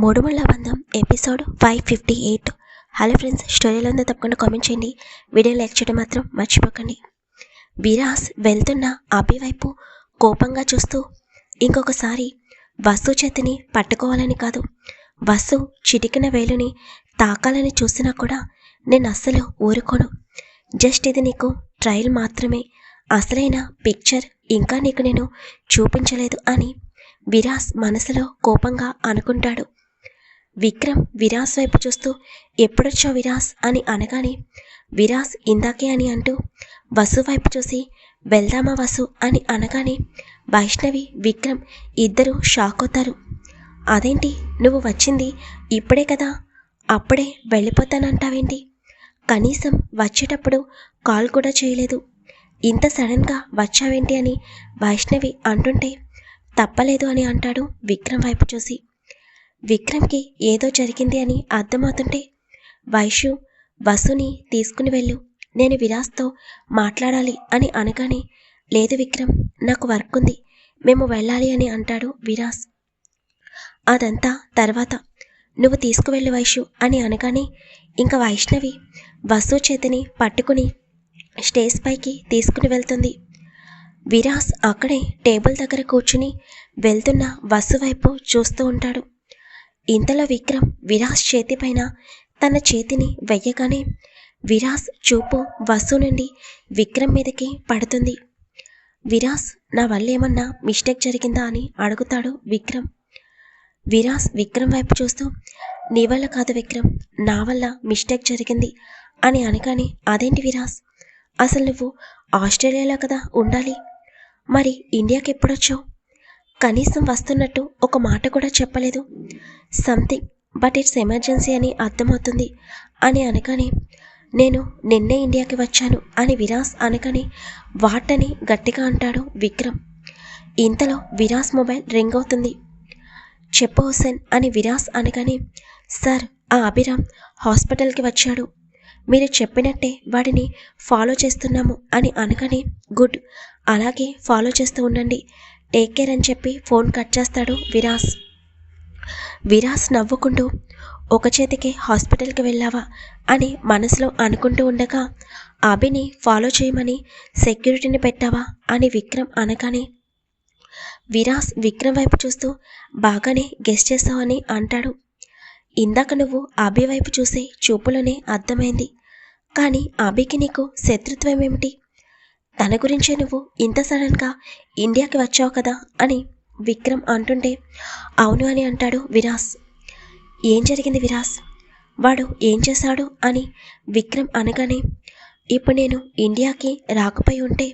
మూడుముళ్ళ బంధం episode five fifty eight. Hello friends స్టోరీలో ఉందో తప్పకుండా కామెంట్ చేయండి. వీడియో లైక్ చేయడం మాత్రం మర్చిపోకండి. విరాస్ వెళ్తున్న అభి వైపు కోపంగా చూస్తూ ఇంకొకసారి వసు చేతిని పట్టుకోవాలని కాదు వసు చిటికిన వేలుని తాకాలని చూసినా కూడా నేను అస్సలు ఊరుకోను. జస్ట్ ఇది నీకు ట్రయల్ మాత్రమే. అసలైన పిక్చర్ ఇంకా నీకు నేను చూపించలేదు అని విరాస్ మనసులో కోపంగా అనుకుంటాడు. విక్రమ్ విరాస్ వైపు చూస్తూ ఎప్పుడొచ్చావు విరాస్? అని అనగానే విరాస్ ఇందాకే అని అంటూ వసు వైపు చూసి వెళ్దామా వసు? అని అనగానే వైష్ణవి విక్రమ్ ఇద్దరు షాక్ అవుతారు అదేంటి? నువ్వు వచ్చింది ఇప్పుడే కదా? అప్పుడే వెళ్ళిపోతానంటావేంటి? కనీసం వచ్చేటప్పుడు కాల్ కూడా చేయలేదు. ఇంత సడన్గా వచ్చావేంటి అని వైష్ణవి అంటుంటే తప్పలేదు అని అంటాడు విక్రమ్ వైపు చూసి. విక్రమ్కి ఏదో జరిగింది అని అర్థమవుతుంటే వైషు వసుని తీసుకుని వెళ్ళు. నేను విరాస్తో మాట్లాడాలి అని అనగానే లేదు విక్రమ్ నాకు వర్క్ ఉంది మేము వెళ్ళాలి అని అంటాడు విరాస్ అదంతా తర్వాత. నువ్వు తీసుకువెళ్ళు వైషు అని అనగానే ఇంకా వైష్ణవి వసు చేతిని పట్టుకుని స్టేజ్ పైకి తీసుకుని వెళ్తుంది. విరాస్ అక్కడే టేబుల్ దగ్గర కూర్చుని వెళ్తున్న వసు వైపు చూస్తూ ఉంటాడు. ఇంతలో విక్రమ్ విరాస్ చేతిపైన తన చేతిని వెయ్యగానే విరాస్ చూపు వసు నుండి విక్రమ్ మీదకి పడుతుంది. విరాస్ నా వల్ల ఏమన్నా మిస్టేక్ జరిగిందా? అని అడుగుతాడు విక్రమ్. విరాస్ విక్రమ్ వైపు చూస్తూ నీ వల్ల కాదు విక్రమ్ నా వల్ల మిస్టేక్ జరిగింది అని అనగానే అదేంటి విరాస్? అసలు నువ్వు ఆస్ట్రేలియాలో కదా ఉండాలి. మరి ఇండియాకి ఎప్పుడొచ్చావు? కనీసం వస్తున్నట్టు ఒక మాట కూడా చెప్పలేదు. సంథింగ్ బట్ ఇట్స్ ఎమర్జెన్సీ అని అర్థమవుతుంది అని అనగానే నేను నిన్నే ఇండియాకి వచ్చాను అని విరాస్ అనగానే వాటని గట్టిగా అంటాడు విక్రమ్. ఇంతలో విరాస్ మొబైల్ రింగ్ అవుతుంది. చెప్పు హుసేన్ అని విరాస్ అనగానే సార్ ఆ అభిరామ్ హాస్పిటల్కి వచ్చాడు. మీరు చెప్పినట్టే వాడిని ఫాలో చేస్తున్నాము అని అనగానే గుడ్. అలాగే ఫాలో చేస్తూ ఉండండి. టేక్ కేర్ అని చెప్పి ఫోన్ కట్ చేస్తాడు విరాస్. విరాస్ నవ్వుకుంటూ ఒక చేతికి హాస్పిటల్కి వెళ్ళావా అని మనసులో అనుకుంటూ ఉండగా అభిని ఫాలో చేయమని సెక్యూరిటీని పెట్టావా అని విక్రమ్ అనగానే విరాస్ విక్రమ్ వైపు చూస్తూ బాగానే గెస్ట్ చేస్తావని అంటాడు. ఇందాక నువ్వు అభి వైపు చూసే చూపులోనే అర్థమైంది. కానీ అభికి నీకు శత్రుత్వం ఏమిటి? తన గురించే నువ్వు ఇంత సడన్గా ఇండియాకి వచ్చావు కదా అని విక్రమ్ అంటుంటే అవును అని అంటాడు విరాస్. ఏం జరిగింది విరాస్? వాడు ఏం చేశాడు అని విక్రమ్ అనగానే ఇప్పుడు నేను ఇండియాకి రాకపోయి ఉంటే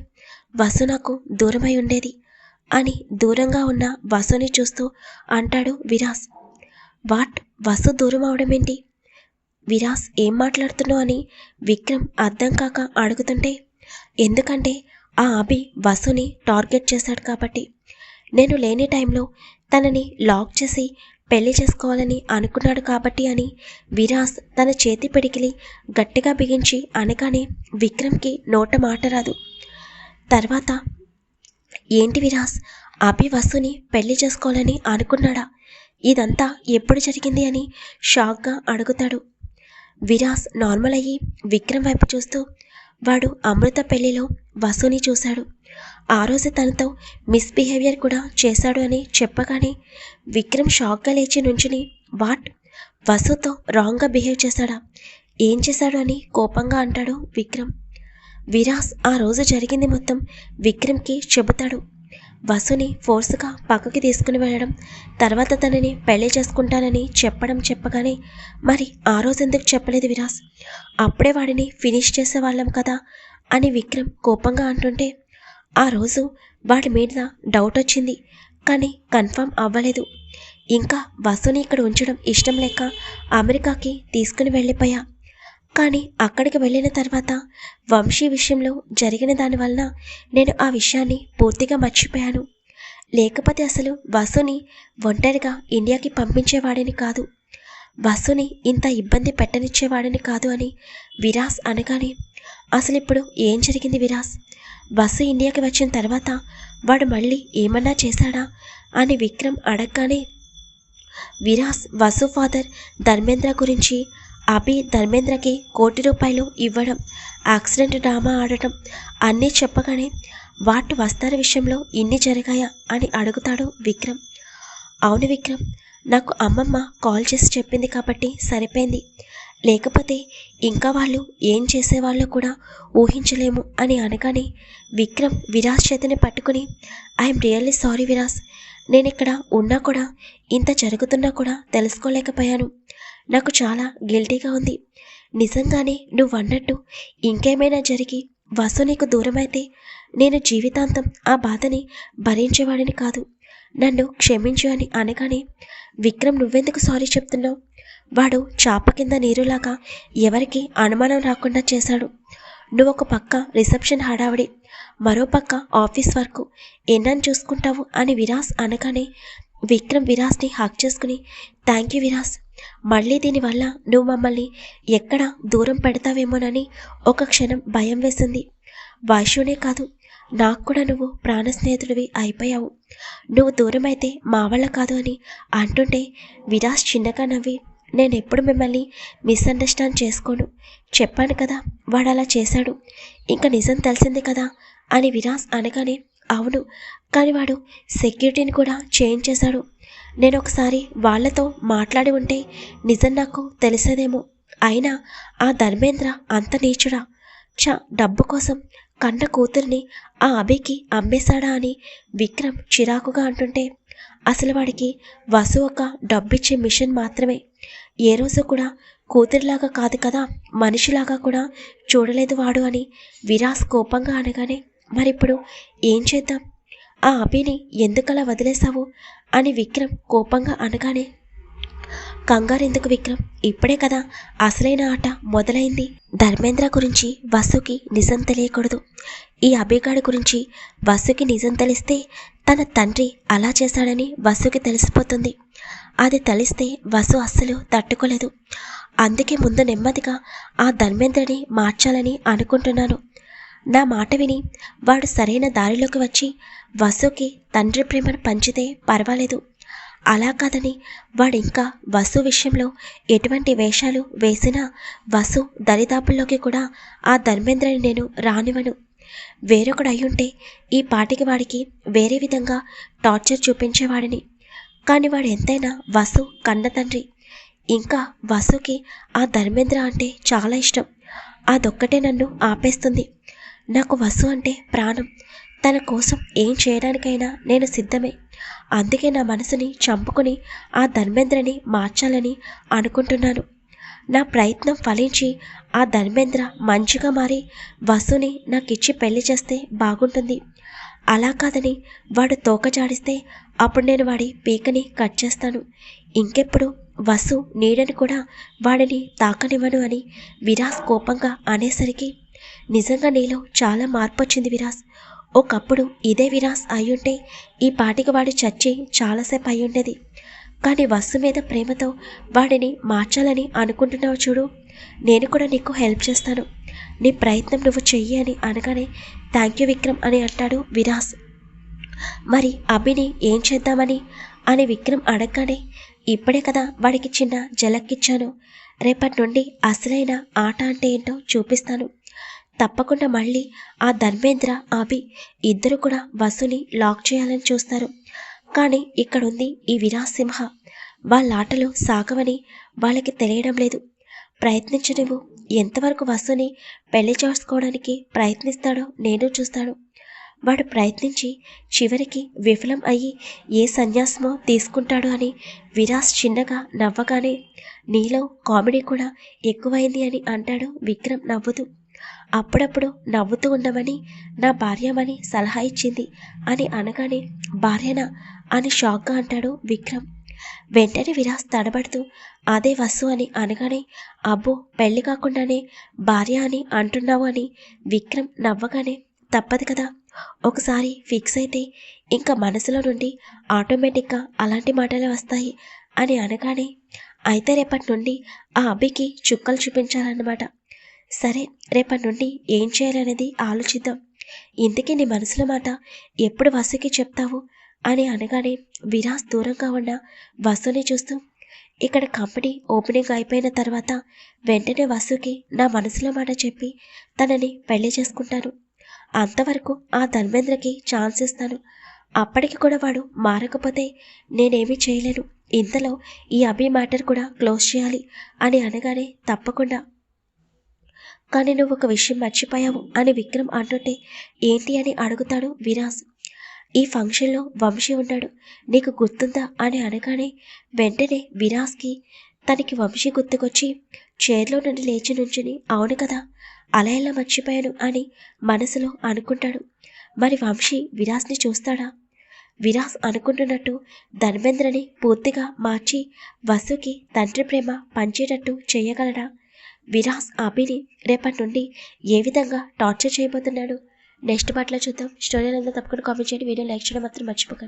వసు నాకు దూరమై ఉండేది అని దూరంగా ఉన్న వసుని చూస్తూ అంటాడు విరాస్. వాట్? వసు దూరం అవడం ఏంటి? విరాస్ ఏం మాట్లాడుతున్నావు అని విక్రమ్ అర్థం కాక అడుగుతుంటే ఎందుకంటే ఆ అభి వసుని టార్గెట్ చేశాడు కాబట్టి. నేను లేని టైంలో తనని లాక్ చేసి పెళ్ళి చేసుకోవాలని అనుకున్నాడు కాబట్టి అని విరాస్ తన చేతి పిడికిలి గట్టిగా బిగించి అనగానే విక్రమ్కి నోట మాట రాదు. తర్వాత ఏంటి విరాస్ అభి వసుని పెళ్ళి చేసుకోవాలని అనుకున్నాడా? ఇదంతా ఎప్పుడు జరిగింది? అని షాక్గా అడుగుతాడు. విరాస్ నార్మల్ అయ్యి విక్రమ్ వైపు చూస్తూ వాడు అమృత పెళ్ళిలో వసుని చూశాడు. ఆ రోజు తనతో మిస్బిహేవియర్ కూడా చేశాడు అని చెప్పగానే విక్రమ్ షాక్గా లేచి నుంచుని వాట్? వసుతో రాంగ్గా బిహేవ్ చేశాడా? ఏం చేశాడు అని కోపంగా అంటాడు విక్రమ్. విరాస్ ఆ రోజు జరిగింది మొత్తం విక్రమ్కి చెబుతాడు. వసుని ఫోర్స్గా పక్కకి తీసుకుని వెళ్ళడం తర్వాత తనని పెళ్ళి చేసుకుంటానని చెప్పడం చెప్పగానే మరి ఆ రోజు ఎందుకు చెప్పలేదు విరాస్? అప్పుడే వాడిని ఫినిష్ చేసేవాళ్ళం కదా అని విక్రమ్ కోపంగా అంటుంటే ఆ రోజు వాడి మీద డౌట్ వచ్చింది కానీ కన్ఫర్మ్ అవ్వలేదు. ఇంకా వసుని ఇక్కడ ఉంచడం ఇష్టం లేక అమెరికాకి తీసుకుని వెళ్ళిపోయా. కానీ అక్కడికి వెళ్ళిన తర్వాత వంశీ విషయంలో జరిగిన దానివలన నేను ఆ విషయాన్ని పూర్తిగా మర్చిపోయాను. లేకపోతే అసలు వసుని ఒంటరిగా ఇండియాకి పంపించేవాడిని కాదు. వసుని ఇంత ఇబ్బంది పెట్టనిచ్చేవాడిని కాదు అని విరాస్ అనగానే అసలు ఇప్పుడు ఏం జరిగింది విరాస్? బస్సు ఇండియాకి వచ్చిన తర్వాత వాడు మళ్ళీ ఏమన్నా చేశాడా? అని విక్రమ్ అడగగానే విరాస్ వసు ఫాదర్ ధర్మేంద్ర గురించి అభి ధర్మేంద్రకి కోటి రూపాయలు ఇవ్వడం యాక్సిడెంట్ డ్రామా ఆడటం అన్నీ చెప్పగానే వాటి వస్తార విషయంలో ఇన్ని జరిగాయా? అని అడుగుతాడు విక్రమ్. అవును విక్రమ్ నాకు అమ్మమ్మ కాల్ చేసి చెప్పింది కాబట్టి సరిపోయింది. లేకపోతే ఇంకా వాళ్ళు ఏం చేసేవాళ్ళో కూడా ఊహించలేము అని అనగానే విక్రమ్ విరాస్ చేతిని పట్టుకుని ఐఎమ్ రియల్లీ సారీ విరాస్ నేను ఇక్కడ ఉన్నా కూడా ఇంత జరుగుతున్నా కూడా తెలుసుకోలేకపోయాను. నాకు చాలా గిల్టీగా ఉంది. నిజంగానే నువ్వు అన్నట్టు ఇంకేమైనా జరిగి వసు నీకు దూరమైతే నేను జీవితాంతం ఆ బాధని భరించేవాడిని కాదు. నన్ను క్షమించు అని అనగానే విక్రమ్ నువ్వెందుకు సారీ చెప్తున్నావు? వాడు చాప కింద నీరులాగా ఎవరికి అనుమానం రాకుండా చేశాడు. నువ్వు ఒక పక్క రిసెప్షన్ హడావిడి మరో పక్క ఆఫీస్ వర్క్ ఎన్నని చూసుకుంటావు అని విరాస్ అనగానే విక్రమ్ విరాస్ని హక్ చేసుకుని థ్యాంక్ యూ విరాస్ మళ్ళీ దీనివల్ల నువ్వు మమ్మల్ని ఎక్కడ దూరం పెడతావేమోనని ఒక క్షణం భయం వేసింది. వైశ్యునే కాదు నాకు కూడా నువ్వు ప్రాణ స్నేహితుడివి అయిపోయావు. నువ్వు దూరమైతే మా వల్ల కాదు అని అంటుంటే విరాస్ చిన్నగా నవ్వి నేను ఎప్పుడు మిమ్మల్ని మిస్అండర్స్టాండ్ చేసుకోను. చెప్పాను కదా వాడు అలా చేశాడు. ఇంకా నిజం తెలిసింది కదా అని విరాస్ అనగానే అవును కానీ వాడు సెక్యూరిటీని కూడా చేంజ్ చేశాడు. నేను ఒకసారి వాళ్ళతో మాట్లాడి ఉంటే నిజం నాకు తెలిసేదేమో. అయినా ఆ ధర్మేంద్ర అంత నీచుడా? చ డబ్బు కోసం కన్న కూతుర్ని ఆ అభికి అమ్మేశాడా అని విక్రమ్ చిరాకుగా అంటుంటే అసలు వాడికి వసు ఒక డబ్బిచ్చే మిషన్ మాత్రమే. ఏ రోజు కూడా కూతురిలాగా కాదు కదా మనిషిలాగా కూడా చూడలేదు వాడు అని విరాస్ కోపంగా అనగానే మరిప్పుడు ఏం చేద్దాం? ఆ అభిని ఎందుకలా వదిలేశావు అని విక్రమ్ కోపంగా అనగానే కంగారెందుకు విక్రమ్? ఇప్పుడే కదా అసలైన ఆట మొదలైంది. ధర్మేంద్ర గురించి వసుకి నిజం తెలియకూడదు. ఈ అభిగాడి గురించి వసుకి నిజం తెలిస్తే తన తండ్రి అలా చేశాడని వసుకి తెలిసిపోతుంది. అది తెలిస్తే వసు అస్సలు తట్టుకోలేదు. అందుకే ముందు నెమ్మదిగా ఆ ధర్మేంద్రని మార్చాలని అనుకుంటున్నాను. నా మాట విని వాడు సరైన దారిలోకి వచ్చి వసుకి తండ్రి ప్రేమను పంచితే పర్వాలేదు. అలా కాదని వాడు ఇంకా వసు విషయంలో ఎటువంటి వేషాలు వేసినా వసు దరిదాపుల్లోకి కూడా ఆ ధర్మేంద్రని నేను రానివను వేరొకడు అయ్యుంటే ఈ పాటికి వాడికి వేరే విధంగా టార్చర్ చూపించేవాడిని. కానీ వాడు ఎంతైనా వసు కన్న తండ్రి. ఇంకా వసుకి ఆ ధర్మేంద్ర అంటే చాలా ఇష్టం. అదొక్కటే నన్ను ఆపేస్తుంది. నాకు వసు అంటే ప్రాణం. తన కోసం ఏం చేయడానికైనా నేను సిద్ధమే. అందుకే నా మనసుని చంపుకుని ఆ ధర్మేంద్రని మార్చాలని అనుకుంటున్నాను. నా ప్రయత్నం ఫలించి ఆ ధర్మేంద్ర మంచిగా మారి వసుని నాకిచ్చి పెళ్ళి చేస్తే బాగుంటుంది. అలా కాదని వాడు తోకచాడిస్తే అప్పుడు నేను వాడి పీకని కట్ చేస్తాను. ఇంకెప్పుడు వసు నీడని కూడా వాడిని తాకనివ్వను అని విరాస్ కోపంగా అనేసరికి నిజంగా నీలో చాలా మార్పు వచ్చింది విరాస్. ఒకప్పుడు ఇదే విరాస్ అయ్యుంటే ఈ పాటికి వాడు చచ్చి చాలాసేపు అయ్యుండేది. కానీ వస్తు మీద ప్రేమతో వాడిని మార్చాలని అనుకుంటున్నావు చూడు. నేను కూడా నీకు హెల్ప్ చేస్తాను. నీ ప్రయత్నం నువ్వు చెయ్యి అని అనగానే థ్యాంక్ యూ విక్రమ్ అని అంటాడు విరాస్. మరి అభిని ఏం చేద్దామని? అని విక్రమ్ అడగగానే ఇప్పుడే కదా వాడికి చిన్న జలక్కిచ్చాను. రేపటి నుండి అసలైన ఆట అంటే ఏంటో చూపిస్తాను. తప్పకుండా మళ్ళీ ఆ ధర్మేంద్ర అభి ఇద్దరు కూడా వసుని లాక్ చేయాలని చూస్తారు. కానీ ఇక్కడుంది ఈ విరాసింహ. వాళ్ళ ఆటలు సాగవని వాళ్ళకి తెలియడం లేదు. ప్రయత్నించడము ఎంతవరకు వసుని పెళ్ళి చేసుకోవడానికి ప్రయత్నిస్తాడో నేను చూస్తాడు వాడు ప్రయత్నించి చివరికి విఫలం అయ్యి ఏ సన్యాసమో తీసుకుంటాడు అని విరాస్ చిన్నగా నవ్వగానే నీలో కామెడీ కూడా ఎక్కువైంది అని అంటాడు విక్రమ్ నవ్వుతూ. అప్పుడప్పుడు నవ్వుతూ ఉండమని నా భార్యమని సలహా ఇచ్చింది అని అనగానే భార్యనా అని షాక్గా అంటాడు విక్రమ్. వెంటనే విరాస్ తడబడుతూ అదే వసు అని అనగానే అబ్బో పెళ్ళి కాకుండానే భార్య అని అంటున్నావు అని విక్రమ్ నవ్వగానే తప్పదు కదా. ఒకసారి ఫిక్స్ అయితే ఇంకా మనసులో నుండి ఆటోమేటిక్గా అలాంటి మాటలే వస్తాయి అని అనగానే అయితే రేపటి నుండి ఆ అబ్బికి చుక్కలు చూపించాలన్నమాట. సరే రేపటి నుండి ఏం చేయాలనేది ఆలోచిద్దాం. ఇంతకీ నీ మనసుల మాట ఎప్పుడు వసుకి చెప్తావు? అని అనగానే విరాస్ దూరంగా ఉన్న వసుని చూస్తూ ఇక్కడ కంపెనీ ఓపెనింగ్ అయిపోయిన తర్వాత వెంటనే వసుకి నా మనసులో మాట చెప్పి తనని పెళ్ళి చేసుకుంటాను. అంతవరకు ఆ ధర్మేంద్రకి ఛాన్స్ ఇస్తాను. అప్పటికి కూడా వాడు మారకపోతే నేనేమీ చేయలేను. ఇంతలో ఈ అభి మ్యాటర్ కూడా క్లోజ్ చేయాలి అని అనగానే తప్పకుండా కానీ నువ్వు ఒక విషయం మర్చిపోయావు అని విక్రమ్ అంటుంటే ఏంటి అని అడుగుతాడు విరాస్. ఈ ఫంక్షన్లో వంశీ ఉన్నాడు. నీకు గుర్తుందా అని అనగానే వెంటనే విరాస్కి తనకి వంశీ గుర్తుకొచ్చి చైర్లో నుండి లేచి నుంచుని అవును కదా అలా ఎలా మర్చిపోయాను అని మనసులో అనుకుంటాడు. మరి వంశీ విరాస్ని చూస్తాడా? విరాస్ అనుకుంటున్నట్టు ధర్మేంద్రని పూర్తిగా మార్చి వసుకి తండ్రి ప్రేమ పంచేటట్టు చేయగలడా? విరాస్ అభిని రేపటి నుండి ఏ విధంగా టార్చర్ చేయబోతున్నాడు? నెక్స్ట్ పాటలో చూద్దాం. స్టోరీ అంతా తప్పకుండా కామెంట్ చేయండి. వీడియో లైక్ చేయడం మాత్రం మర్చిపోకండి.